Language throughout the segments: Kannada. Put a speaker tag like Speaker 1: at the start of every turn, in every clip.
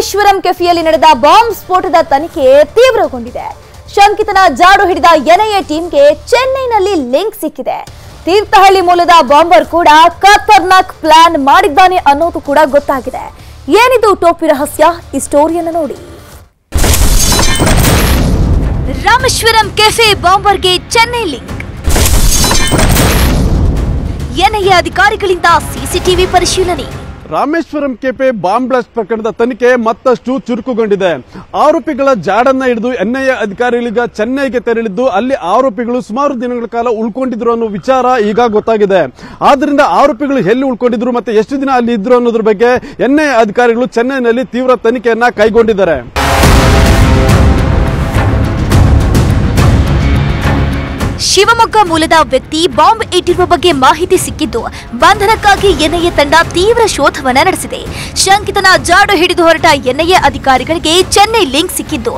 Speaker 1: ರಾಮೇಶ್ವರಂ ಕೆಫಿಯಲ್ಲಿ ನಡೆದ ಬಾಂಬ್ ಸ್ಫೋಟದ ತನಿಖೆ ತೀವ್ರಗೊಂಡಿದೆ. ಶಂಕಿತನ ಜಾಡು ಹಿಡಿದ ಎನ್ಐಎ ಟೀಮ್ಗೆ ಚೆನ್ನೈನಲ್ಲಿ ಲಿಂಕ್ ಸಿಕ್ಕಿದೆ. ತೀರ್ಥಹಳ್ಳಿ ಮೂಲದ ಬಾಂಬರ್ ಕೂಡ ಖತರ್ನಾಕ್ ಪ್ಲಾನ್ ಮಾಡಿದ್ದಾನೆ ಅನ್ನೋದು ಕೂಡ ಗೊತ್ತಾಗಿದೆ. ಏನಿದು ಟೋಪಿ ರಹಸ್ಯ? ಈ ಸ್ಟೋರಿಯನ್ನು ನೋಡಿ. ರಾಮೇಶ್ವರಂ ಕೆಫೆ ಬಾಂಬರ್ಗೆ ಚೆನ್ನೈ ಲಿಂಕ್. ಎನ್ಐಎ ಅಧಿಕಾರಿಗಳಿಂದ ಸಿಸಿಟಿವಿ ಪರಿಶೀಲನೆ.
Speaker 2: ರಾಮೇಶ್ವರಂ ಕೆಪೆ ಬಾಂಬ್ ಬ್ಲಾಸ್ಟ್ ಪ್ರಕರಣದ ತನಿಖೆ ಮತ್ತಷ್ಟು ಚುರುಕುಗೊಂಡಿದೆ. ಆರೋಪಿಗಳ ಜಾಡನ್ನ ಹಿಡಿದು ಎನ್ಐಎ ಅಧಿಕಾರಿಗಳೀಗ ಚೆನ್ನೈಗೆ ತೆರಳಿದ್ದು ಅಲ್ಲಿ ಆರೋಪಿಗಳು ಸುಮಾರು ದಿನಗಳ ಕಾಲ ಉಳ್ಕೊಂಡಿದ್ರು ಅನ್ನೋ ವಿಚಾರ ಈಗ ಗೊತ್ತಾಗಿದೆ. ಆದ್ರಿಂದ ಆರೋಪಿಗಳು ಎಲ್ಲಿ ಉಳ್ಕೊಂಡಿದ್ರು ಮತ್ತೆ ಎಷ್ಟು ದಿನ ಅಲ್ಲಿ ಇದ್ರು ಅನ್ನೋದ್ರ ಬಗ್ಗೆ ಎನ್ಐಎ ಅಧಿಕಾರಿಗಳು ಚೆನ್ನೈನಲ್ಲಿ ತೀವ್ರ ತನಿಖೆಯನ್ನ ಕೈಗೊಂಡಿದ್ದಾರೆ.
Speaker 1: ಶಿವಮೊಗ್ಗ ಮೂಲದ ವ್ಯಕ್ತಿ ಬಾಂಬ್ ಇಟ್ಟಿರುವ ಬಗ್ಗೆ ಮಾಹಿತಿ ಸಿಕ್ಕಿದ್ದು ಬಂಧನಕ್ಕಾಗಿ ಎನ್ಐಎ ತಂಡ ತೀವ್ರ ಶೋಧವನ್ನ ನಡೆಸಿದೆ. ಶಂಕಿತನ ಜಾಡು ಹಿಡಿದು ಹೊರಟ ಎನ್ಐಎ ಅಧಿಕಾರಿಗಳಿಗೆ ಚೆನ್ನೈ ಲಿಂಕ್ ಸಿಕ್ಕಿದ್ದು.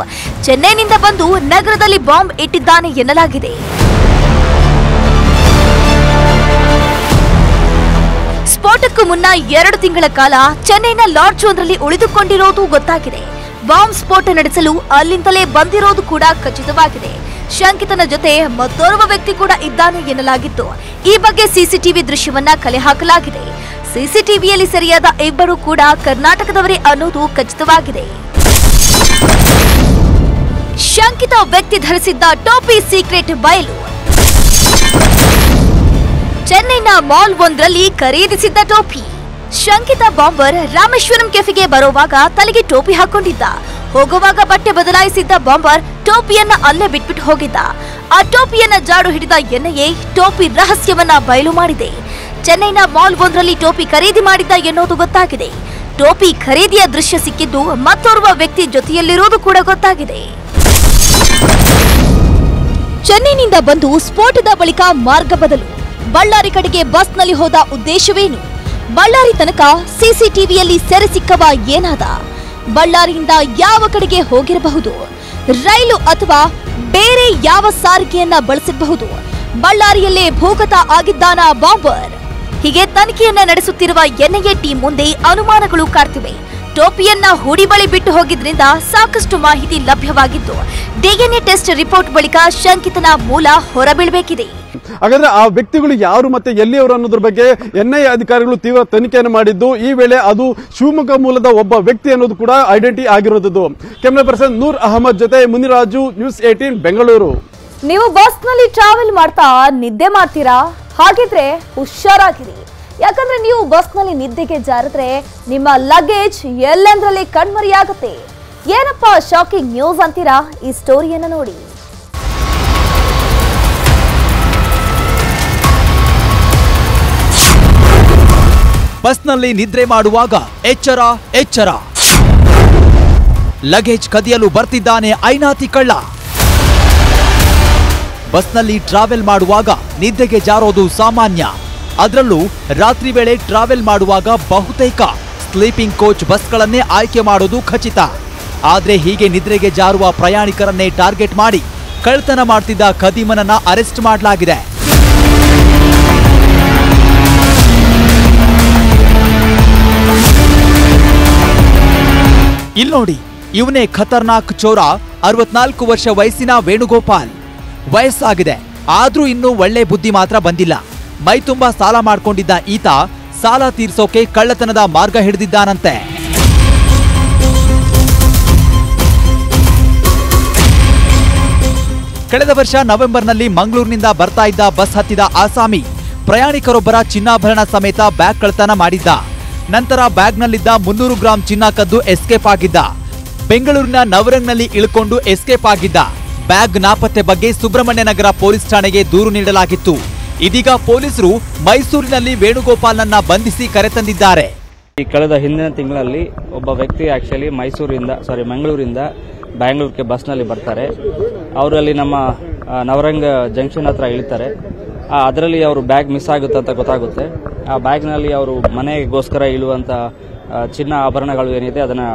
Speaker 1: ಚೆನ್ನೈನಿಂದ ಬಂದು ನಗರದಲ್ಲಿ ಬಾಂಬ್ ಇಟ್ಟಿದ್ದಾನೆ ಎನ್ನಲಾಗಿದೆ. ಸ್ಫೋಟಕ್ಕೂ ಮುನ್ನ ಎರಡು ತಿಂಗಳ ಕಾಲ ಚೆನ್ನೈನ ಲಾಡ್ಜ್ ಒಂದರಲ್ಲಿ ಉಳಿದುಕೊಂಡಿರೋದು ಗೊತ್ತಾಗಿದೆ. ಬಾಂಬ್ ಸ್ಫೋಟ ನಡೆಸಲು ಅಲ್ಲಿಂದಲೇ ಬಂದಿರೋದು ಕೂಡ ಖಚಿತವಾಗಿದೆ. ಶಂಕಿತನ ಜೊತೆ ಮತ್ತೋರ್ವ ವ್ಯಕ್ತಿ ಕೂಡ ಇದ್ದಾನೆ ಎನ್ನಲಾಗಿತ್ತು. ಈ ಬಗ್ಗೆ ಸಿಸಿಟಿವಿ ದೃಶ್ಯವನ್ನ ಕಲೆ ಹಾಕಲಾಗಿದೆ. ಸಿಸಿಟಿವಿಯಲ್ಲಿ ಸರಿಯಾದ ಇಬ್ಬರು ಕೂಡ ಕರ್ನಾಟಕದವರೇ ಅನ್ನೋದು ಖಚಿತವಾಗಿದೆ. ಶಂಕಿತ ವ್ಯಕ್ತಿ ಧರಿಸಿದ್ದ ಟೋಪಿ ಸೀಕ್ರೆಟ್ ಬಯಲು. ಚೆನ್ನೈನ ಮಾಲ್ ಒಂದರಲ್ಲಿ ಖರೀದಿಸಿದ್ದ ಟೋಪಿ. ಶಂಕಿತ ಬಾಂಬರ್ ರಾಮೇಶ್ವರಂ ಕೆಫೆಗೆ ಬರುವಾಗ ತಲೆಗೆ ಟೋಪಿ ಹಾಕೊಂಡಿದ್ದ. ಹೋಗುವಾಗ ಬಟ್ಟೆ ಬದಲಾಯಿಸಿದ್ದ ಬಾಂಬರ್ ಟೋಪಿಯನ್ನ ಅಲ್ಲೇ ಬಿಟ್ಬಿಟ್ಟು ಹೋಗಿದ್ದ. ಆ ಟೋಪಿಯನ್ನ ಜಾಡು ಹಿಡಿದ ಎನ್ಐಎ ಟೋಪಿ ರಹಸ್ಯವನ್ನ ಬಯಲು ಮಾಡಿದೆ. ಚೆನ್ನೈನ ಮಾಲ್ ಒಂದರಲ್ಲಿ ಟೋಪಿ ಖರೀದಿ ಮಾಡಿದ್ದ ಎನ್ನುವುದು ಗೊತ್ತಾಗಿದೆ. ಟೋಪಿ ಖರೀದಿಯ ದೃಶ್ಯ ಸಿಕ್ಕಿದ್ದು ಮತ್ತೋರ್ವ ವ್ಯಕ್ತಿ ಜೊತೆಯಲ್ಲಿರುವುದು ಕೂಡ ಗೊತ್ತಾಗಿದೆ. ಚೆನ್ನೈನಿಂದ ಬಂದು ಸ್ಫೋಟದ ಬಳಿಕ ಮಾರ್ಗ ಬದಲು ಬಳ್ಳಾರಿ ಕಡೆಗೆ ಬಸ್ನಲ್ಲಿ ಹೋದ ಉದ್ದೇಶವೇನು? ಬಳ್ಳಾರಿ ತನಕ ಸಿಸಿಟಿವಿಯಲ್ಲಿ ಸೆರೆ ಸಿಕ್ಕವ ಏನಾದ? ಬಳ್ಳಾರಿಯಿಂದ ಯಾವ ಕಡೆಗೆ ಹೋಗಿರಬಹುದು? ರೈಲು ಅಥವಾ ಬೇರೆ ಯಾವ ಸಾರಿಗೆಯನ್ನ ಬಳಸಿರಬಹುದು ಬಳ್ಳಾರಿಯಲ್ಲೇ ಭೂಗತ ಆಗಿದ್ದಾನ ಬಾಂಬರ್. ಹೀಗೆ ತನಿಖೆಯನ್ನ ನಡೆಸುತ್ತಿರುವ ಎನ್ಐಎ ಟೀಮ್ ಮುಂದೆ ಅನುಮಾನಗಳು ಕಾಡ್ತಿವೆ. ಟೋಪಿಯನ್ನ ಹುಡಿ ಬಳಿ ಬಿಟ್ಟು ಹೋಗಿದ್ರಿಂದ ಸಾಕಷ್ಟು ಮಾಹಿತಿ ಲಭ್ಯವಾಗಿದ್ದು, ಡಿಎನ್ಎ ಟೆಸ್ಟ್ ರಿಪೋರ್ಟ್ ಬಳಿಕ ಶಂಕಿತನ ಮೂಲ ಹೊರಬೀಳಬೇಕಿದೆ.
Speaker 2: ಹಾಗಾದ್ರೆ ಆ ವ್ಯಕ್ತಿಗಳು ಯಾರು ಮತ್ತೆ ಎಲ್ಲಿಯವರು ಅನ್ನೋದ್ರ ಬಗ್ಗೆ ಎನ್ಐಎ ಅಧಿಕಾರಿಗಳು ತೀವ್ರ ತನಿಖೆಯನ್ನು ಮಾಡಿದ್ದು, ಈ ವೇಳೆ ಅದು ಶಿವಮೊಗ್ಗ ಮೂಲದ ಒಬ್ಬ ವ್ಯಕ್ತಿ ಅನ್ನೋದು ಕೂಡ ಐಡೆಂಟಿ ಆಗಿರೋದು ಕ್ಯಾಮ್ರಾ ಪರ್ಸನ್ ನೂರ್ ಅಹಮದ್ ಜೊತೆ ಮುನಿರಾಜು ನ್ಯೂಸ್ ಏಟೀನ್ ಬೆಂಗಳೂರು
Speaker 1: ನೀವು ಬಸ್ನಲ್ಲಿ ಟ್ರಾವೆಲ್ ಮಾಡ್ತಾ ನಿದ್ದೆ ಮಾಡ್ತೀರಾ? ಹಾಗಿದ್ರೆ ಹುಷಾರಾಗಿರಿ. ಯಾಕಂದ್ರೆ ನೀವು ಬಸ್ನಲ್ಲಿ ನಿದ್ದೆಗೆ ಜಾರಿದ್ರೆ ನಿಮ್ಮ ಲಗೇಜ್ ಎಲ್ಲೆಂದ್ರಲ್ಲಿ ಕಣ್ಮರಿಯಾಗುತ್ತೆ. ಏನಪ್ಪಾ ಶಾಕಿಂಗ್ ನ್ಯೂಸ್ ಅಂತೀರಾ? ಈ ಸ್ಟೋರಿಯನ್ನ ನೋಡಿ.
Speaker 3: ಬಸ್ನಲ್ಲಿ ನಿದ್ರೆ ಮಾಡುವಾಗ ಎಚ್ಚರ ಎಚ್ಚರ. ಲಗೇಜ್ ಕದಿಯಲು ಬರ್ತಿದ್ದಾನೆ ಐನಾತಿ ಕಳ್ಳ. ಬಸ್ನಲ್ಲಿ ಟ್ರಾವೆಲ್ ಮಾಡುವಾಗ ನಿದ್ದೆಗೆ ಜಾರೋದು ಸಾಮಾನ್ಯ. ಅದರಲ್ಲೂ ರಾತ್ರಿ ವೇಳೆ ಟ್ರಾವೆಲ್ ಮಾಡುವಾಗ ಬಹುತೇಕ ಸ್ಲೀಪಿಂಗ್ ಕೋಚ್ ಬಸ್ಗಳನ್ನೇ ಆಯ್ಕೆ ಮಾಡೋದು ಖಚಿತ. ಆದರೆ ಹೀಗೆ ನಿದ್ರೆಗೆ ಜಾರುವ ಪ್ರಯಾಣಿಕರನ್ನೇ ಟಾರ್ಗೆಟ್ ಮಾಡಿ ಕಳ್ತನ ಮಾಡ್ತಿದ್ದ ಖದೀಮನನ್ನ ಅರೆಸ್ಟ್ ಮಾಡಲಾಗಿದೆ. ಇಲ್ನೋಡಿ, ಇವನೇ ಖತರ್ನಾಕ್ ಚೋರ ಅರವತ್ನಾಲ್ಕು ವರ್ಷ ವಯಸ್ಸಿನ ವೇಣುಗೋಪಾಲ್. ವಯಸ್ಸಾಗಿದೆ, ಆದ್ರೂ ಇನ್ನೂ ಒಳ್ಳೆ ಬುದ್ಧಿ ಮಾತ್ರ ಬಂದಿಲ್ಲ. ಮೈತುಂಬಾ ಸಾಲ ಮಾಡ್ಕೊಂಡಿದ್ದ ಈತ ಸಾಲ ತೀರ್ಸೋಕೆ ಕಳ್ಳತನದ ಮಾರ್ಗ ಹಿಡಿದಿದ್ದಾನಂತೆ. ಕಳೆದ ವರ್ಷ ನವೆಂಬರ್ನಲ್ಲಿ ಮಂಗಳೂರಿನಿಂದ ಬರ್ತಾ ಇದ್ದ ಬಸ್ ಹತ್ತಿದ ಆಸಾಮಿ ಪ್ರಯಾಣಿಕರೊಬ್ಬರ ಚಿನ್ನಾಭರಣ ಸಮೇತ ಬ್ಯಾಗ್ ಕಳ್ಳತನ ಮಾಡಿದ್ದ. ನಂತರ ಬ್ಯಾಗ್ನಲ್ಲಿದ್ದ ಮುನ್ನೂರು ಗ್ರಾಂ ಚಿನ್ನ ಕದ್ದು ಎಸ್ಕೇಪ್ ಆಗಿದ್ದ. ಬೆಂಗಳೂರಿನ ನವರಂಗ್ನಲ್ಲಿ ಇಳ್ಕೊಂಡು ಎಸ್ಕೇಪ್ ಆಗಿದ್ದ. ಬ್ಯಾಗ್ ನಾಪತ್ತೆ ಬಗ್ಗೆ ಸುಬ್ರಹ್ಮಣ್ಯ ನಗರ ಪೊಲೀಸ್ ಠಾಣೆಗೆ ದೂರು ನೀಡಲಾಗಿತ್ತು. ಇದೀಗ ಪೊಲೀಸರು ಮೈಸೂರಿನಲ್ಲಿ ವೇಣುಗೋಪಾಲ್ನನ್ನ ಬಂಧಿಸಿ ಕರೆತಂದಿದ್ದಾರೆ
Speaker 4: ಈ ಕಳೆದ ಹಿಂದಿನ ತಿಂಗಳಲ್ಲಿ ಒಬ್ಬ ವ್ಯಕ್ತಿ ಆಕ್ಚುಲಿ ಮೈಸೂರಿಂದ ಸಾರಿ ಮಂಗಳೂರಿಂದ ಬ್ಯಾಂಗ್ಳೂರ್ಗೆ ಬಸ್ನಲ್ಲಿ ಬರ್ತಾರೆ. ಅವರಲ್ಲಿ ನಮ್ಮ ನವರಂಗ ಜಂಕ್ಷನ್ ಹತ್ರ ಇಳಿತಾರೆ. ಅದರಲ್ಲಿ ಅವರು ಬ್ಯಾಗ್ ಮಿಸ್ ಆಗುತ್ತೆ ಅಂತ ಗೊತ್ತಾಗುತ್ತೆ. ಆ ಬ್ಯಾಗ್ನಲ್ಲಿ ಅವರು ಮನೆಗೋಸ್ಕರ ಇಳುವಂಥ ಚಿನ್ನ ಆಭರಣಗಳು ಏನಿದೆ ಅದನ್ನು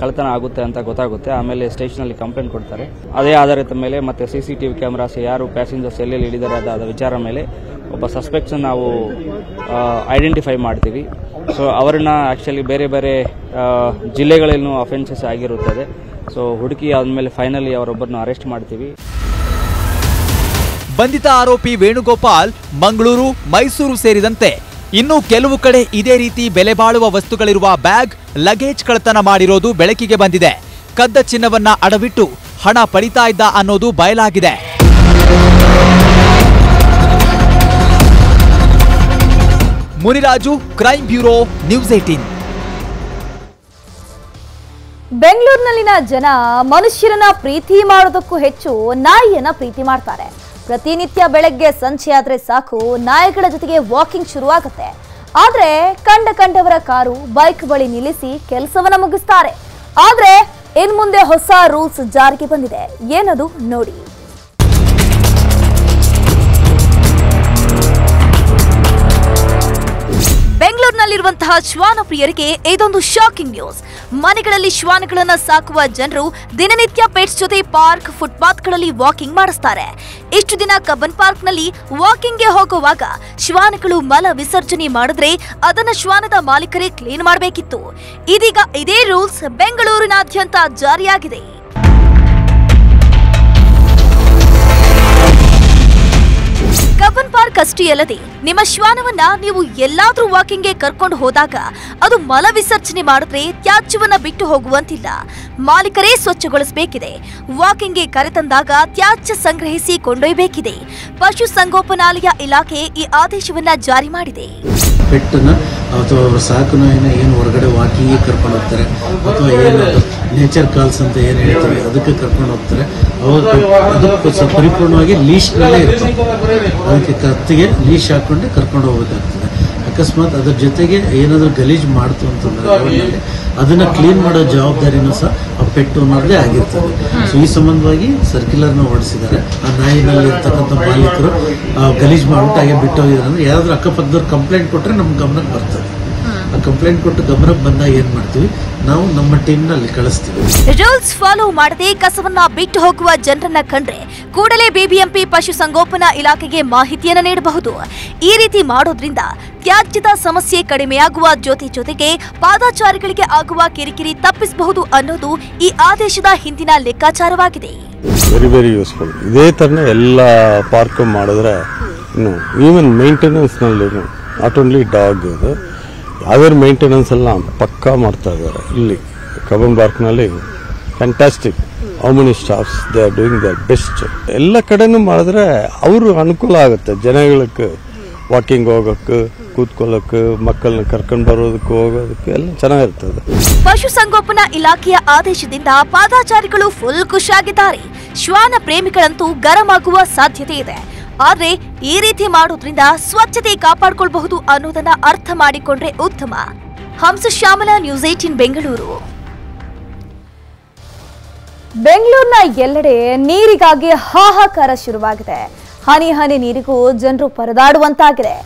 Speaker 4: ಕಳ್ಳತನ ಆಗುತ್ತೆ ಅಂತ ಗೊತ್ತಾಗುತ್ತೆ. ಆಮೇಲೆ ಸ್ಟೇಷನಲ್ಲಿ ಕಂಪ್ಲೇಂಟ್ ಕೊಡ್ತಾರೆ. ಅದೇ ಆಧಾರಿತ ಮೇಲೆ ಮತ್ತೆ C C T V cameras ಯಾರು ಪ್ಯಾಸೆಂಜರ್ಸ್ ಎಲ್ಲೆಲ್ಲಿ ಇಳಿದಾರೆ ಅದಾದ ವಿಚಾರ ಮೇಲೆ ಒಬ್ಬ ಸಸ್ಪೆಕ್ಟ್ಸನ್ನು ನಾವು ಐಡೆಂಟಿಫೈ ಮಾಡ್ತೀವಿ. ಸೊ ಅವರನ್ನ ಆ್ಯಕ್ಚುಲಿ ಬೇರೆ ಬೇರೆ ಜಿಲ್ಲೆಗಳಲ್ಲೂ ಅಫೆನ್ಸಸ್ ಆಗಿರುತ್ತದೆ. ಸೊ ಹುಡುಕಿ ಆದಮೇಲೆ ಫೈನಲಿ ಅವರೊಬ್ಬರನ್ನು ಅರೆಸ್ಟ್ ಮಾಡ್ತೀವಿ.
Speaker 3: ಬಂಧಿತ ಆರೋಪಿ ವೇಣುಗೋಪಾಲ್ ಮಂಗಳೂರು, ಮೈಸೂರು ಸೇರಿದಂತೆ ಇನ್ನು ಕೆಲವು ಕಡೆ ಇದೇ ರೀತಿ ಬೆಲೆ ಬಾಳುವ ವಸ್ತುಗಳಿರುವ ಬ್ಯಾಗ್, ಲಗೇಜ್ ಕಳ್ಳತನ ಮಾಡಿರೋದು ಬೆಳಕಿಗೆ ಬಂದಿದೆ. ಕದ್ದ ಚಿನ್ನವನ್ನ ಅಡವಿಟ್ಟು ಹಣ ಪಡಿತಾ ಇದ್ದ ಅನ್ನೋದು ಬಯಲಾಗಿದೆ. Muniraju, crime bureau, news eighteen
Speaker 1: ಬೆಂಗಳೂರಿನಲ್ಲಿನ ಜನ ಮನುಷ್ಯರನ್ನ ಪ್ರೀತಿ ಮಾಡೋದಕ್ಕೂ ಹೆಚ್ಚು ನಾಯಿಯನ್ನ ಪ್ರೀತಿ ಮಾಡ್ತಾರೆ. ಪ್ರತಿನಿತ್ಯ ಬೆಳಗ್ಗೆ ಸಂಜೆ ಆದ್ರೆ ಸಾಕು ನಾಯಿಗಳ ಜೊತೆಗೆ ವಾಕಿಂಗ್ ಶುರುವಾಗುತ್ತೆ. ಆದ್ರೆ ಕಂಡ ಕಂಡವರ ಕಾರು ಬೈಕ್ ಬಳಿ ನಿಲ್ಲಿಸಿ ಕೆಲಸವನ್ನ ಮುಗಿಸ್ತಾರೆ. ಆದ್ರೆ ಇನ್ ಮುಂದೆ ಹೊಸ ರೂಲ್ಸ್ ಜಾರಿಗೆ ಬಂದಿದೆ. ಏನದು ನೋಡಿ. ಬೆಂಗಳೂರಿನಲ್ಲಿರುವಂತಹ ಶ್ವಾನ ಪ್ರಿಯರಿಗೆ ಇದೊಂದು ಶಾಕಿಂಗ್ ನ್ಯೂಸ್ ಮನೆಗಳಲ್ಲಿ ಶ್ವಾನಗಳನ್ನ ಸಾಕುವ ಜನರು ದಿನನಿತ್ಯ ಪೆಟ್ಸ್ ಜೊತೆ ಪಾರ್ಕ್ ಫುಟ್ಪಾತ್ಗಳಲ್ಲಿ ವಾಕಿಂಗ್ ಮಾಡಿಸ್ತಾರೆ. ಇಷ್ಟು ದಿನ ಕಬ್ಬನ್ ಪಾರ್ಕ್ನಲ್ಲಿ ವಾಕಿಂಗ್ಗೆ ಹೋಗುವಾಗ ಶ್ವಾನಗಳು ಮಲ ವಿಸರ್ಜನೆ ಮಾಡಿದ್ರೆ ಅದನ್ನ ಶ್ವಾನದ ಮಾಲೀಕರೇ ಕ್ಲೀನ್ ಮಾಡಬೇಕಿತ್ತು. ಇದೀಗ ಇದೇ ರೂಲ್ಸ್ ಬೆಂಗಳೂರಿನಾದ್ಯಂತ ಜಾರಿಯಾಗಿದೆ. ಕಬ್ಬನ್ ಪಾರ್ಕ್ ಅಷ್ಟೇ ಅಲ್ಲದೆ ನಿಮ್ಮ ಶ್ವಾನವನ್ನ ನೀವು ಎಲ್ಲಾದ್ರೂ ವಾಕಿಂಗ್ಗೆ ಕರ್ಕೊಂಡು ಹೋದಾಗ ಅದು ಮಲ ವಿಸರ್ಜನೆ ಮಾಡಿದ್ರೆ ತ್ಯಾಜ್ಯವನ್ನ ಬಿಟ್ಟು ಹೋಗುವಂತಿಲ್ಲ. ಮಾಲೀಕರೇ ಸ್ವಚ್ಛಗೊಳಿಸಬೇಕಿದೆ. ವಾಕಿಂಗ್ಗೆ ಕರೆತಂದಾಗ ತ್ಯಾಜ್ಯ ಸಂಗ್ರಹಿಸಿ ಕೊಂಡೊಯ್ಯಬೇಕಿದೆ. ಪಶುಸಂಗೋಪನಾಲಯ ಇಲಾಖೆ ಈ ಆದೇಶವನ್ನ ಜಾರಿ ಮಾಡಿದೆ.
Speaker 5: ಅಥವಾ ಅವ್ರ ಸಾಕು ಏನು ಹೊರಗಡೆ ವಾಕಿಂಗಿಗೆ ಕರ್ಕೊಂಡು ಹೋಗ್ತಾರೆ. ಅಥವಾ ಏನು ನೇಚರ್ ಕಾಲ್ಸ್ ಅಂತ ಏನು ಹೇಳ್ತಾರೆ, ಅದಕ್ಕೆ ಕರ್ಕೊಂಡು ಹೋಗ್ತಾರೆ. ಅವಾಗ ಅದಕ್ಕೆ ಸ್ವಲ್ಪ ಪರಿಪೂರ್ಣವಾಗಿ ಲೀಶ್ನಲ್ಲೇ ಇರ್ತದೆ ಅದಕ್ಕೆ ಕತ್ತಿಗೆ ಲೀಶ್ ಹಾಕ್ಕೊಂಡೆ ಕರ್ಕೊಂಡು ಹೋಗ್ಬೇಕಾಗ್ತದೆ. ಅಕಸ್ಮಾತ್ ಅದ್ರ ಜೊತೆಗೆ ಏನಾದರೂ ಗಲೀಜು ಮಾಡ್ತು ಅಂತಂದ್ರೆ ಅದನ್ನ ಕ್ಲೀನ್ ಮಾಡೋ ಜವಾಬ್ದಾರಿನೂ ಸಹ ಆ ಪೆಟ್ಟು ಅನ್ನೋದೇ ಆಗಿರ್ತದೆ. ಸೊ ಈ ಸಂಬಂಧವಾಗಿ ಸರ್ಕ್ಯುಲರ್ನ ಹೊರಡಿಸಿದ್ದಾರೆ ಆ ನಾಯಿನಲ್ಲಿ ಇರ್ತಕ್ಕಂಥ ಮಾಲೀಕರು ಗಲೀಜ್ ಮಾಡ್ಬಿಟ್ಟು ಹಾಗೆ ಬಿಟ್ಟು ಯಾರಾದರೂ ಅಂದ್ರೆ ಯಾರಾದ್ರೂ ಅಕ್ಕಪಕ್ಕದವ್ರು ಕಂಪ್ಲೇಂಟ್ ಕೊಟ್ಟರೆ ನಮ್ಮ ಗಮನಕ್ಕೆ ಬರ್ತದೆ. ಆ ಕಂಪ್ಲೇಂಟ್ ಕೊಟ್ಟು ಗಮನಕ್ಕೆ ಬಂದಾಗ ಏನು ಮಾಡ್ತೀವಿ? ನಾವು ನಮ್ಮ ಟೀಮ್ನಲ್ಲಿ ಕಳಿಸ್ತೀವಿ.
Speaker 1: ರೂಲ್ಸ್ ಫಾಲೋ ಮಾಡದೆ ಕಸವನ್ನ ಬಿಟ್ಟು ಹೋಗುವ ಜನರನ್ನ ಕಂಡ್ರೆ ಕೂಡಲೇ ಬಿಬಿಎಂಪಿ ಪಶುಸಂಗೋಪನಾ ಇಲಾಖೆಗೆ ಮಾಹಿತಿಯನ್ನ ನೀಡಬಹುದು. ಈ ರೀತಿ ಮಾಡೋದ್ರಿಂದ ತ್ಯಾಜ್ಯದ ಸಮಸ್ಯೆ ಕಡಿಮೆಯಾಗುವ ಜೊತೆ ಜೊತೆಗೆ ಪಾದಾಚಾರಿಗಳಿಗೆ ಆಗುವ ಕಿರಿಕಿರಿ ತಪ್ಪಿಸಬಹುದು ಅನ್ನೋದು ಈ ಆದೇಶದ ಹಿಂದಿನ ಲೆಕ್ಕಾಚಾರವಾಗಿದೆ.
Speaker 6: ವೆರಿ ವೆರಿ ಯೂಸ್ಫುಲ್ ಇದೇ ಥರನೇ ಎಲ್ಲ ಪಾರ್ಕ್ ಮಾಡಿದ್ರೆ ಈವನ್ ಮೇಂಟೆನೆನ್ಸ್ನಲ್ಲಿ ನಾಟ್ ಓನ್ಲಿ ಡಾಗ್ ಇದು ಯಾವ್ದಾದ್ರು ಮೇಂಟೆನೆನ್ಸ್ ಎಲ್ಲ ಪಕ್ಕಾ ಮಾಡ್ತಾ ಇದ್ದಾರೆ. ಇಲ್ಲಿ ಕಬ್ಬನ್ ಪಾರ್ಕ್ನಲ್ಲಿ fantastic how many staffs they are doing their best ಎಲ್ಲ ಕಡೆನೂ ಮಾಡಿದ್ರೆ ಅವರು ಅನುಕೂಲ ಆಗುತ್ತೆ. ಜನಗಳಕ್ಕೆ ವಾಕಿಂಗ್ ಹೋಗೋಕ್ಕೆ ಕೂತ್ಕೊಳ್ಳೋಕ್ಕೆ ಮಕ್ಕಳನ್ನ ಕರ್ಕೊಂಡು ಬರೋದಕ್ಕೆ, ಹೋಗೋದಕ್ಕೆ ಎಲ್ಲ ಚೆನ್ನಾಗಿರ್ತದೆ.
Speaker 1: ಪಶುಸಂಗೋಪನಾ ಇಲಾಖೆಯ ಆದೇಶದಿಂದ ಪಾದಾಚಾರಿಗಳು ಫುಲ್ ಖುಷಿಯಾಗಿದ್ದಾರೆ. ಶ್ವಾನ ಪ್ರೇಮಿಗಳಂತೂ ಗರಂ ಆಗುವ ಸಾಧ್ಯತೆ ಇದೆ. ಆದ್ರೆ ಈ ರೀತಿ ಮಾಡೋದ್ರಿಂದ ಸ್ವಚ್ಛತೆ ಕಾಪಾಡಿಕೊಳ್ಳಬಹುದು ಅನ್ನೋದನ್ನ ಅರ್ಥ ಮಾಡಿಕೊಂಡ್ರೆ ಉತ್ತಮ. Hamsa Shyamala news eighteen Bengaluru. ಬೆಂಗಳೂರಿನ ಎಲ್ಲೆಡೆ ನೀರಿಗಾಗಿ ಹಾಹಾಕಾರ ಶುರುವಾಗಿದೆ. ಹನಿ ಹನಿ ನೀರಿಗೂ ಜನರು ಪರದಾಡುವಂತಾಗಿದೆ.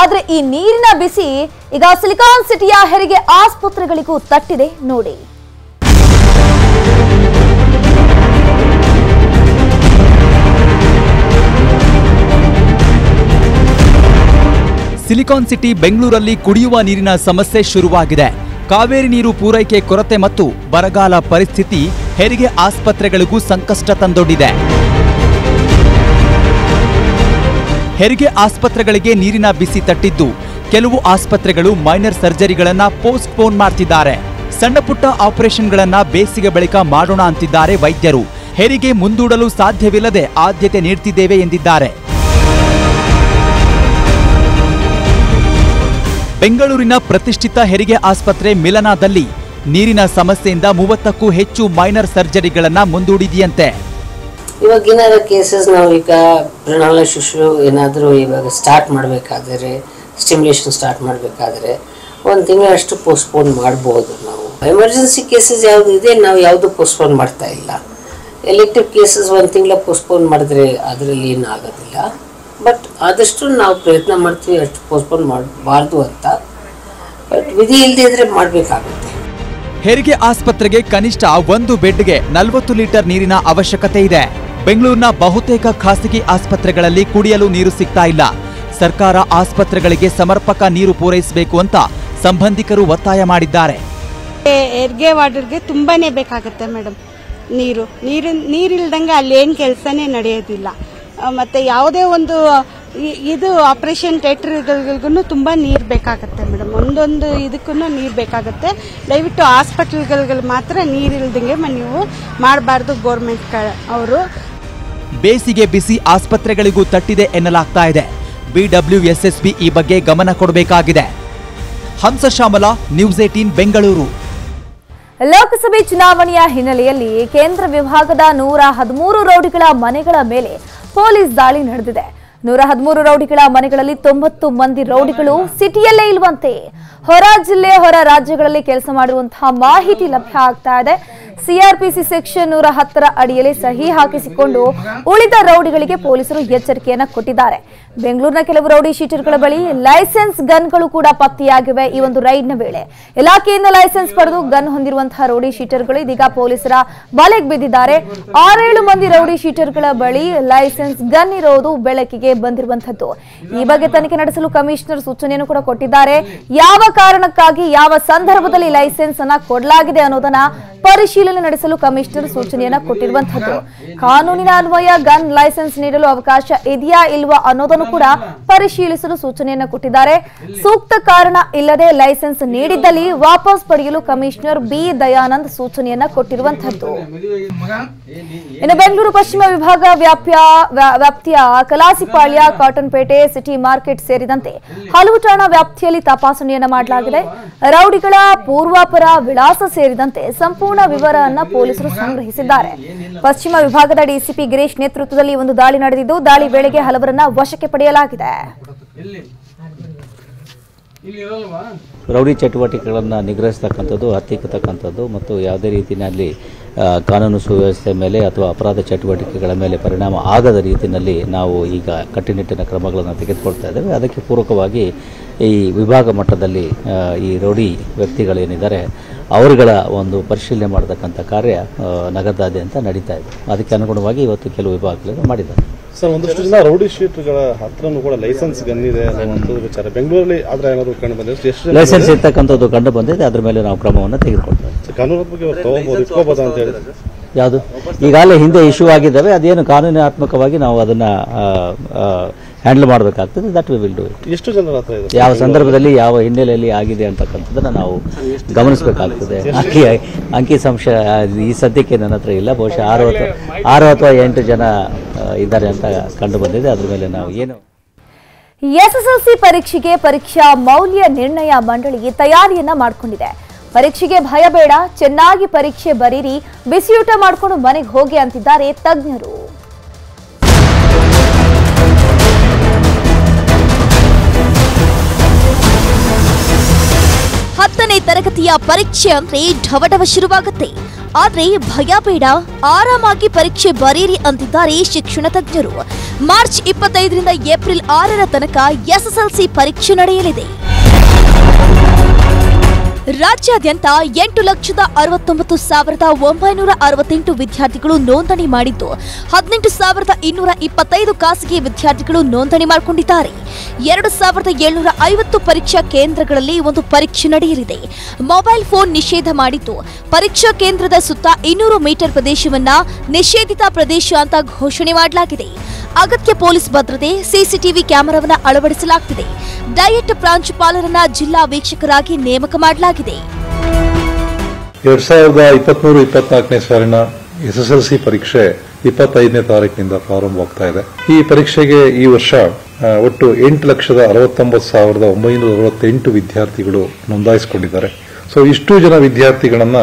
Speaker 1: ಆದ್ರೆ ಈ ನೀರಿನ ಬಿಸಿ ಈಗ ಸಿಲಿಕಾನ್ ಸಿಟಿಯ ಹೆರಿಗೆ ಆಸ್ಪತ್ರೆಗಳಿಗೂ ತಟ್ಟಿದೆ ನೋಡಿ.
Speaker 3: ಸಿಲಿಕಾನ್ ಸಿಟಿ ಬೆಂಗಳೂರಲ್ಲಿ ಕುಡಿಯುವ ನೀರಿನ ಸಮಸ್ಯೆ ಶುರುವಾಗಿದೆ. ಕಾವೇರಿ ನೀರು ಪೂರೈಕೆ ಕೊರತೆ ಮತ್ತು ಬರಗಾಲ ಪರಿಸ್ಥಿತಿ ಹೆರಿಗೆ ಆಸ್ಪತ್ರೆಗಳಿಗೂ ಸಂಕಷ್ಟ ತಂದೊಡ್ಡಿದೆ. ಹೆರಿಗೆ ಆಸ್ಪತ್ರೆಗಳಿಗೆ ನೀರಿನ ಬಿಸಿ ತಟ್ಟಿದ್ದು, ಕೆಲವು ಆಸ್ಪತ್ರೆಗಳು ಮೈನರ್ ಸರ್ಜರಿಗಳನ್ನ ಪೋಸ್ಟ್ ಪೋನ್ ಮಾಡ್ತಿದ್ದಾರೆ ಸಣ್ಣಪುಟ್ಟ ಆಪರೇಷನ್ಗಳನ್ನ ಬೇಸಿಗೆ ಬಳಿಕ ಮಾಡೋಣ ಅಂತಿದ್ದಾರೆ ವೈದ್ಯರು. ಹೆರಿಗೆ ಮುಂದೂಡಲು ಸಾಧ್ಯವಿಲ್ಲದೆ ಆದ್ಯತೆ ನೀಡ್ತಿದ್ದೇವೆ ಎಂದಿದ್ದಾರೆ. ಬೆಂಗಳೂರಿನ ಪ್ರತಿಷ್ಠಿತ ಹೆರಿಗೆ ಆಸ್ಪತ್ರೆ ಮಿಲನಾದಲ್ಲಿ ನೀರಿನ ಸಮಸ್ಯೆಯಿಂದ ಮೂವತ್ತಕ್ಕೂ ಹೆಚ್ಚು ಮೈನರ್ ಸರ್ಜರಿಗಳನ್ನ ಮುಂದೂಡಿದೆಯಂತೆ.
Speaker 7: ಇವಾಗ ಕೇಸಸ್ ನಾವು ಈಗ ಪ್ರಣಾಳ ಶಿಶು ಏನಾದರೂ ಇವಾಗ ಸ್ಟಾರ್ಟ್ ಮಾಡಬೇಕಾದ್ರೆ ಸ್ಟಿಮ್ಯುಲೇಷನ್ ಸ್ಟಾರ್ಟ್ ಮಾಡಬೇಕಾದ್ರೆ ಒಂದು ತಿಂಗಳಷ್ಟು ಪೋಸ್ಟ್ಪೋನ್ ಮಾಡ್ಬೋದು ನಾವು. ಎಮರ್ಜೆನ್ಸಿ ಕೇಸಸ್ ಯಾವುದು ಇದೆ, ನಾವು ಯಾವುದು ಪೋಸ್ಟ್ಪೋನ್ ಮಾಡ್ತಾ ಇಲ್ಲ. ಎಲೆಕ್ಟಿವ್ ಕೇಸಸ್ ಒಂದು ತಿಂಗಳ ಪೋಸ್ಟ್ಪೋನ್ ಮಾಡಿದ್ರೆ ಅದರಲ್ಲಿ ಏನು ಆಗೋದಿಲ್ಲ ಬಟ್ ಆದಷ್ಟು ನಾವು ಪ್ರಯತ್ನ ಮಾಡ್ತೀವಿ ಅಷ್ಟು ಪೋಸ್ಟ್ಪೋನ್ ಮಾಡಬಾರ್ದು ಅಂತ. ಬಟ್ ವಿಧಿ ಇಲ್ಲದೆ ಇದ್ರೆ ಮಾಡಬೇಕಾಗುತ್ತೆ.
Speaker 3: ಹೆರಿಗೆ ಆಸ್ಪತ್ರೆಗೆ ಕನಿಷ್ಠ ಒಂದು ಬೆಡ್ಗೆ ನಲವತ್ತು ಲೀಟರ್ ನೀರಿನ ಅವಶ್ಯಕತೆ ಇದೆ. ಬೆಂಗಳೂರಿನ ಬಹುತೇಕ ಖಾಸಗಿ ಆಸ್ಪತ್ರೆಗಳಲ್ಲಿ ಕುಡಿಯಲು ನೀರು ಸಿಗ್ತಾ ಇಲ್ಲ. ಸರ್ಕಾರ ಆಸ್ಪತ್ರೆಗಳಿಗೆ ಸಮರ್ಪಕ ನೀರು ಪೂರೈಸಬೇಕು ಅಂತ ಸಂಬಂಧಿಕರು ಒತ್ತಾಯ ಮಾಡಿದ್ದಾರೆ.
Speaker 8: ಹೆರಿಗೆ ವಾರ್ಡರ್ಗೆ ತುಂಬಾನೇ ಬೇಕಾಗುತ್ತೆ ಮೇಡಮ್ ನೀರು ನೀರು ನೀರಿಲ್ದಂಗೆ ಅಲ್ಲಿ ಏನು ಕೆಲಸನೇ ನಡೆಯೋದಿಲ್ಲ. ಮತ್ತೆ ಯಾವುದೇ ಒಂದು ಇದು ಆಪರೇಷನ್ ಥಿಯೇಟರ್ಗಳಿಗೂ ತುಂಬ ನೀರು ಬೇಕಾಗುತ್ತೆ ಮೇಡಮ್ ಒಂದೊಂದು ಇದಕ್ಕೂ ನೀರು ಬೇಕಾಗುತ್ತೆ. ದಯವಿಟ್ಟು ಹಾಸ್ಪಿಟಲ್ಗಳಿಗೆ ಮಾತ್ರ ನೀರಿಲ್ದಂಗೆ ಇಲ್ದಂಗೆ ನೀವು ಮಾಡಬಾರ್ದು ಗೋರ್ಮೆಂಟ್ ಅವರು.
Speaker 3: ಬೇಸಿಗೆ ಬಿಸಿ ಆಸ್ಪತ್ರೆಗಳಿಗೂ ತಟ್ಟಿದೆ ಎನ್ನಲಾಗ್ತಾ ಇದೆ. ಬಿಡಬ್ಲ್ಯೂಎಸ್ಎಸ್ಬಿ ಈ ಬಗ್ಗೆ ಗಮನ ಕೊಡಬೇಕಾಗಿದೆ. Hamsashyamala news eighteen Bengaluru.
Speaker 1: ಲೋಕಸಭೆ ಚುನಾವಣೆಯ ಹಿನ್ನೆಲೆಯಲ್ಲಿ ಕೇಂದ್ರ ವಿಭಾಗದ ನೂರ ಹದಿಮೂರು ರೌಡಿಗಳ ಮನೆಗಳ ಮೇಲೆ ಪೊಲೀಸ್ ದಾಳಿ ನಡೆದಿದೆ. ನೂರ ಹದಿಮೂರು ರೌಡಿಗಳ ಮನೆಗಳಲ್ಲಿ ತೊಂಬತ್ತು ಮಂದಿ ರೌಡಿಗಳು ಸಿಟಿಯಲ್ಲೇ ಇಲ್ವಂತೆ. ಹೊರ ಜಿಲ್ಲೆ, ಹೊರ ರಾಜ್ಯಗಳಲ್ಲಿ ಕೆಲಸ ಮಾಡಿರುವಂತಹ ಮಾಹಿತಿ ಲಭ್ಯ ಆಗ್ತಾ ಇದೆ. ಸಿಆರ್ಪಿಸಿ ಸೆಕ್ಷನ್ ನೂರ ಹತ್ತರ ಅಡಿಯಲ್ಲಿ ಸಹಿ ಹಾಕಿಸಿಕೊಂಡು ಉಳಿದ ರೌಡಿಗಳಿಗೆ ಪೊಲೀಸರು ಎಚ್ಚರಿಕೆಯನ್ನ ಕೊಟ್ಟಿದ್ದಾರೆ. ಬೆಂಗಳೂರಿನ ಕೆಲವು ರೌಡಿ ಶೀಟರ್ಗಳ ಬಳಿ ಲೈಸೆನ್ಸ್ ಗನ್ಗಳು ಕೂಡ ಪತ್ತೆಯಾಗಿವೆ ಈ ಒಂದು ರೈಡ್ನ ವೇಳೆ. ಇಲಾಖೆಯಿಂದ ಲೈಸೆನ್ಸ್ ಪಡೆದು ಗನ್ ಹೊಂದಿರುವಂತಹ ರೌಡಿ ಶೀಟರ್ಗಳು ಇದೀಗ ಪೊಲೀಸರ ಬಲೆಗೆ ಬಿದ್ದಿದ್ದಾರೆ. ಆರೇಳು ಮಂದಿ ರೌಡಿ ಶೀಟರ್ಗಳ ಬಳಿ ಲೈಸೆನ್ಸ್ ಗನ್ ಇರೋದು ಬೆಳಕಿಗೆ ಬಂದಿರುವಂತದ್ದು ಈ ಬಗ್ಗೆ ತನಿಖೆ ನಡೆಸಲು ಕಮಿಷನರ್ ಸೂಚನೆಯನ್ನು ಕೂಡ ಕೊಟ್ಟಿದ್ದಾರೆ. ಯಾವ ಕಾರಣಕ್ಕಾಗಿ ಯಾವ ಸಂದರ್ಭದಲ್ಲಿ ಲೈಸೆನ್ಸ್ ಅನ್ನ ಕೊಡಲಾಗಿದೆ ಅನ್ನೋದನ್ನ ಪರಿಶೀಲನೆ ನಡೆಸಲು ಕಮಿಷನರ್ ಸೂಚನೆಯನ್ನ ಕೊಟ್ಟಿರುವಂತದ್ದು ಕಾನೂನಿನ ಅನ್ವಯ, ಗನ್ ಲೈಸೆನ್ಸ್ ನೀಡಲು ಅವಕಾಶ ಇದೆಯಾ ಇಲ್ವಾ ಅನ್ನೋದನ್ನು ಕೂಡ ಪರಿಶೀಲಿಸಲು ಸೂಚನೆಯನ್ನ ಕೊಟ್ಟಿದ್ದಾರೆ. ಸೂಕ್ತ ಕಾರಣ ಇಲ್ಲದೆ ಲೈಸೆನ್ಸ್ ನೀಡಿದ್ದಲ್ಲಿ ವಾಪಸ್ ಪಡೆಯಲು ಕಮಿಷನರ್ ಬಿ. ದಯಾನಂದ್ ಸೂಚನೆಯನ್ನ ಕೊಟ್ಟಿರುವಂತಹದ್ದು. ಇನ್ನು ಬೆಂಗಳೂರು ಪಶ್ಚಿಮ ವಿಭಾಗ ವ್ಯಾಪ್ಯ, ವ್ಯಾ- ವ್ಯಾಪ್ತಿಯ ಕಲಾಸಿಪಾಳ್ಯ, ಕಾಟನ್ಪೇಟೆ, ಸಿಟಿ ಮಾರ್ಕೆಟ್ ಸೇರಿದಂತೆ ಹಲವು ಠಾಣಾ ವ್ಯಾಪ್ತಿಯಲ್ಲಿ ತಪಾಸಣೆಯನ್ನ ಮಾಡಲಾಗಿದೆ. ರೌಡಿಗಳ ಪೂರ್ವಾಪರ ವಿಳಾಸ ಸೇರಿದಂತೆ ಸಂಪೂರ್ಣ ವಿವರವನ್ನ ಪೊಲೀಸರು ಸಂಗ್ರಹಿಸಿದ್ದಾರೆ. ಪಶ್ಚಿಮ ವಿಭಾಗದ ಡಿಸಿಪಿ ಗಿರೀಶ್ ನೇತೃತ್ವದಲ್ಲಿ ಒಂದು ದಾಳಿ ನಡೆದಿದ್ದು, ದಾಳಿ ವೇಳೆಗೆ ಹಲವರನ್ನ ವಶಕ್ಕೆ ಪಡೆಯಲಾಗಿದೆ.
Speaker 9: ರೌಡಿ ಚಟುವಟಿಕೆಗಳನ್ನು ನಿಗ್ರಹಿಸ್ತಕ್ಕಂಥದ್ದು, ಹತ್ತಿಕ್ಕತಕ್ಕಂಥದ್ದು ಮತ್ತು ಯಾವುದೇ ರೀತಿಯಲ್ಲಿ ಕಾನೂನು ಸುವ್ಯವಸ್ಥೆ ಮೇಲೆ ಅಥವಾ ಅಪರಾಧ ಚಟುವಟಿಕೆಗಳ ಮೇಲೆ ಪರಿಣಾಮ ಆಗದ ರೀತಿಯಲ್ಲಿ ನಾವು ಈಗ ಕಟ್ಟುನಿಟ್ಟಿನ ಕ್ರಮಗಳನ್ನು ತೆಗೆದುಕೊಳ್ತಾ ಇದ್ದೇವೆ. ಅದಕ್ಕೆ ಪೂರಕವಾಗಿ ಈ ವಿಭಾಗ ಮಟ್ಟದಲ್ಲಿ ಈ ರೌಡಿ ವ್ಯಕ್ತಿಗಳೇನಿದ್ದಾರೆ ಅವರುಗಳ ಒಂದು ಪರಿಶೀಲನೆ ಮಾಡತಕ್ಕಂಥ ಕಾರ್ಯ ನಗರದಾದ್ಯಂತ ನಡೀತಾ ಇದೆ. ಅದಕ್ಕೆ ಅನುಗುಣವಾಗಿ ಇವತ್ತು ಕೆಲವು ವಿಭಾಗಗಳನ್ನು ಮಾಡಿದ್ದಾರೆ.
Speaker 10: ಸರ್ ಒಂದಷ್ಟು ಜನ ರೌಡಿ ಶೀಟ್ಗಳ ಹತ್ರನೂ ಕೂಡ ಲೈಸೆನ್ಸ್ ಗನ್ ಇದೆ ಅನ್ನುವಂಥದ್ದು ವಿಚಾರ. ಬೆಂಗಳೂರಲ್ಲಿ ಆದ್ರೆ ಏನಾದರೂ ಕಂಡು ಬಂದಿದೆ? ಎಷ್ಟು
Speaker 9: ಲೈಸೆನ್ಸ್ ಇರ್ತಕ್ಕಂಥದ್ದು ಕಂಡು ಬಂದಿದೆ ಅದ್ರ ಮೇಲೆ ನಾವು ಕ್ರಮವನ್ನು ತೆಗೆದುಕೊಳ್ತೇವೆ.
Speaker 10: ಕಾನೂನು ಅಂತ ಹೇಳಿದ್ರೆ
Speaker 9: ಯಾವುದು? ಈಗಾಗಲೇ ಹಿಂದೆ ಇಶ್ಯೂ ಆಗಿದ್ದಾವೆ ಅದೇನು ಕಾನೂನಾತ್ಮಕವಾಗಿ ನಾವು ಅದನ್ನ ಹ್ಯಾಂಡಲ್ ಮಾಡಬೇಕಾಗ್ತದೆ that we will do it
Speaker 10: ಎಷ್ಟು ಜನರ ಹತ್ರ ಇದೆ?
Speaker 9: ಯಾವ ಸಂದರ್ಭದಲ್ಲಿ ಯಾವ ಹಿನ್ನೆಲೆಯಲ್ಲಿ ಆಗಿದೆ ಅಂತಕ್ಕಂಥದ್ದನ್ನ ನಾವು ಗಮನಿಸಬೇಕಾಗ್ತದೆ. ಅಂಕಿ ಅಂಕಿ ಸಂಶಯ ಈ ಸದ್ಯಕ್ಕೆ ನನ್ನ ಹತ್ರ ಇಲ್ಲ ಬಹುಶಃ ಆರು ಅಥವಾ ಆರು ಅಥವಾ ಎಂಟು ಜನ ಇದ್ದಾರೆ ಅಂತ ಕಂಡು ಬಂದಿದೆ. ಅದ್ರ ಮೇಲೆ ನಾವು ಏನು
Speaker 1: ಎಸ್ಎಸ್ಎಲ್ಸಿ ಪರೀಕ್ಷೆಗೆ ಪರೀಕ್ಷಾ ಮೌಲ್ಯ ನಿರ್ಣಯ ಮಂಡಳಿ ತಯಾರಿಯನ್ನ ಮಾಡಿಕೊಂಡಿದೆ. ಪರೀಕ್ಷೆಗೆ ಭಯ ಬೇಡ ಚೆನ್ನಾಗಿ ಪರೀಕ್ಷೆ ಬರೀರಿ ಬಿಸಿಯೂಟ ಮಾಡ್ಕೊಂಡು ಮನೆಗೆ ಹೋಗಿ ಅಂತಿದ್ದಾರೆ ತಜ್ಞರು. ಪರೀಕ್ಷೆ ಅಂದ್ರೆ ಢವಢವ ಶುರುವಾಗುತ್ತೆ. ಆದ್ರೆ ಭಯ ಬೇಡ ಆರಾಮಾಗಿ ಪರೀಕ್ಷೆ ಬರೀರಿ ಅಂತಿದ್ದಾರೆ ಶಿಕ್ಷಣ ತಜ್ಞರು. ಮಾರ್ಚ್ ಇಪ್ಪತ್ತೈದರಿಂದ ಏಪ್ರಿಲ್ ಆರರ ತನಕ ಎಸ್ಎಸ್ಎಲ್ಸಿ ಪರೀಕ್ಷೆ ನಡೆಯಲಿದೆ. ರಾಜ್ಯಾದ್ಯಂತ ಎಂಟು ಲಕ್ಷದ ಅರವತ್ತೊಂಬತ್ತು ಸಾವಿರದ ಒಂಬೈನೂರ ಅರವತ್ತೆಂಟು ವಿದ್ಯಾರ್ಥಿಗಳು ನೋಂದಣಿ ಮಾಡಿದ್ದು, ಹದಿನೆಂಟು ಸಾವಿರದ ಇನ್ನೂರ ಇಪ್ಪತ್ತೈದು ಖಾಸಗಿ ವಿದ್ಯಾರ್ಥಿಗಳು ನೋಂದಣಿ ಮಾಡಿಕೊಂಡಿದ್ದಾರೆ. ಎರಡು ಸಾವಿರದ ಏಳ್ನೂರ ಐವತ್ತು ಪರೀಕ್ಷಾ ಕೇಂದ್ರಗಳಲ್ಲಿ ಒಂದು ಪರೀಕ್ಷೆ ನಡೆಯಲಿದೆ. ಮೊಬೈಲ್ ಫೋನ್ ನಿಷೇಧ ಮಾಡಿದ್ದು, ಪರೀಕ್ಷಾ ಕೇಂದ್ರದ ಸುತ್ತ ಇನ್ನೂರು ಮೀಟರ್ ಪ್ರದೇಶವನ್ನ ನಿಷೇಧಿತ ಪ್ರದೇಶ ಅಂತ ಘೋಷಣೆ ಮಾಡಲಾಗಿದೆ. ಅಗತ್ಯ ಪೊಲೀಸ್ ಭದ್ರತೆ, ಸಿಸಿಟಿವಿ ಕ್ಯಾಮೆರಾವನ್ನು ಅಳವಡಿಸಲಾಗುತ್ತಿದೆ ಡಯಟ್ ಪ್ರಾಂಶುಪಾಲರನ್ನ ಜಿಲ್ಲಾ ವೀಕ್ಷಕರಾಗಿ ನೇಮಕ ಮಾಡಲಾಗಿದೆ.
Speaker 11: ಎರಡ್ ಸಾವಿರದ ಇಪ್ಪತ್ಮೂರು ಇಪ್ಪತ್ನಾಲ್ಕನೇ ಸಾಲಿನ ಎಸ್ಎಸ್ಎಲ್ಸಿ ಪರೀಕ್ಷೆ ಇಪ್ಪತ್ತೈದನೇ ತಾರೀಕಿನಿಂದ ಪ್ರಾರಂಭವಾಗ್ತಾ ಇದೆ. ಈ ಪರೀಕ್ಷೆಗೆ ಈ ವರ್ಷ ಒಟ್ಟು ಎಂಟು ಲಕ್ಷದ ಅರವತ್ತೊಂಬತ್ತು ಸಾವಿರದ ಒಂಬೈನೂರ ಅರವತ್ತೆಂಟು ವಿದ್ಯಾರ್ಥಿಗಳು ನೋಂದಾಯಿಸಿಕೊಂಡಿದ್ದಾರೆ. ಸೊ, ಇಷ್ಟು ಜನ ವಿದ್ಯಾರ್ಥಿಗಳನ್ನ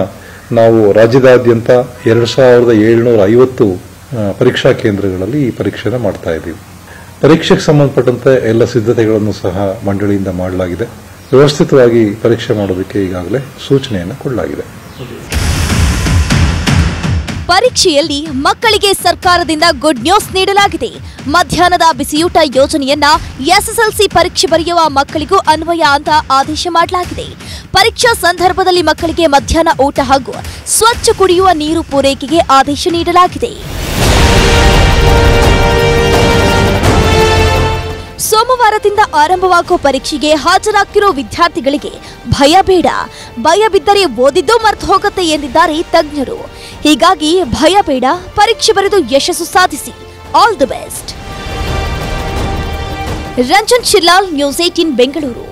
Speaker 11: ನಾವು ರಾಜ್ಯದಾದ್ಯಂತ ಎರಡು ಸಾವಿರದ ಏಳ್ನೂರ ಐವತ್ತು ಪರೀಕ್ಷಾ ಕೇಂದ್ರಗಳಲ್ಲಿ ಈ ಪರೀಕ್ಷೆನ ಮಾಡ್ತಾ ಇದ್ದೀವಿ. ಪರೀಕ್ಷೆಗೆ ಸಂಬಂಧಪಟ್ಟಂತೆ ಎಲ್ಲ ಸಿದ್ಧತೆಗಳನ್ನು ಸಹ ಮಂಡಳಿಯಿಂದ ಮಾಡಲಾಗಿದೆ. ವ್ಯವಸ್ಥಿತವಾಗಿ ಪರೀಕ್ಷೆ ಮಾಡೋದಕ್ಕೆ ಈಗಾಗಲೇ ಸೂಚನೆಯನ್ನು ಕೊಡಲಾಗಿದೆ.
Speaker 1: ಪರೀಕ್ಷೆಯಲ್ಲಿ ಮಕ್ಕಳಿಗೆ ಸರ್ಕಾರದಿಂದ ಗುಡ್ ನ್ಯೂಸ್ ನೀಡಲಾಗಿದೆ. ಮಧ್ಯಾಹ್ನದ ಬಿಸಿಯೂಟ ಯೋಜನೆಯನ್ನ ಎಸ್ಎಸ್ಎಲ್ಸಿ ಪರೀಕ್ಷೆ ಬರೆಯುವ ಮಕ್ಕಳಿಗೂ ಅನ್ವಯ ಅಂತ ಆದೇಶ ಮಾಡಲಾಗಿದೆ. ಪರೀಕ್ಷಾ ಸಂದರ್ಭದಲ್ಲಿ ಮಕ್ಕಳಿಗೆ ಮಧ್ಯಾಹ್ನ ಊಟ ಹಾಗೂ ಸ್ವಚ್ಛ ಕುಡಿಯುವ ನೀರು ಪೂರೈಕೆಗೆ ಆದೇಶ ನೀಡಲಾಗಿದೆ. ಸೋಮವಾರದಿಂದ ಆರಂಭವಾಗುವ ಪರೀಕ್ಷೆಗೆ ಹಾಜರಾಗಿರೋ ವಿದ್ಯಾರ್ಥಿಗಳಿಗೆ ಭಯ ಬೇಡ. ಭಯ ಬಿದ್ದರೆ ಓದಿದ್ದು ಮರೆತು ಹೋಗುತ್ತೆ ಎಂದಿದ್ದಾರೆ ತಜ್ಞರು. ಹೀಗಾಗಿ ಭಯ ಬೇಡ, ಪರೀಕ್ಷೆ ಬರೆದು ಯಶಸ್ಸು ಸಾಧಿಸಿ. All the best Ranjan Shirlal, news eighteen Bengaluru.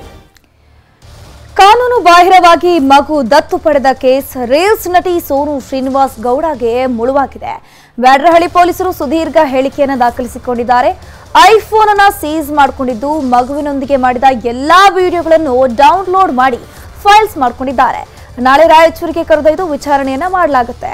Speaker 12: ಕಾನೂನು ಬಾಹಿರವಾಗಿ ಮಗು ದತ್ತು ಪಡೆದ ಕೇಸ್ ರೇಲ್ಸ್ ನಟಿ ಸೋನು ಶ್ರೀನಿವಾಸ್ ಗೌಡಗೆ ಮುಳುವಾಗಿದೆ. ಬ್ಯಾಡ್ರಹಳ್ಳಿ ಪೊಲೀಸರು ಸುದೀರ್ಘ ಹೇಳಿಕೆಯನ್ನು ದಾಖಲಿಸಿಕೊಂಡಿದ್ದಾರೆ. ಐಫೋನ್ ಅನ್ನ ಸೀಸ್ ಮಾಡಿಕೊಂಡಿದ್ದು ಮಗುವಿನೊಂದಿಗೆ ಮಾಡಿದ ಎಲ್ಲಾ ವಿಡಿಯೋಗಳನ್ನು ಡೌನ್ಲೋಡ್ ಮಾಡಿ ಫೈಲ್ಸ್ ಮಾಡಿಕೊಂಡಿದ್ದಾರೆ. ನಾಳೆ ರಾಯಚೂರಿಗೆ ಕರೆದೊಯ್ದು ವಿಚಾರಣೆಯನ್ನ ಮಾಡಲಾಗುತ್ತೆ.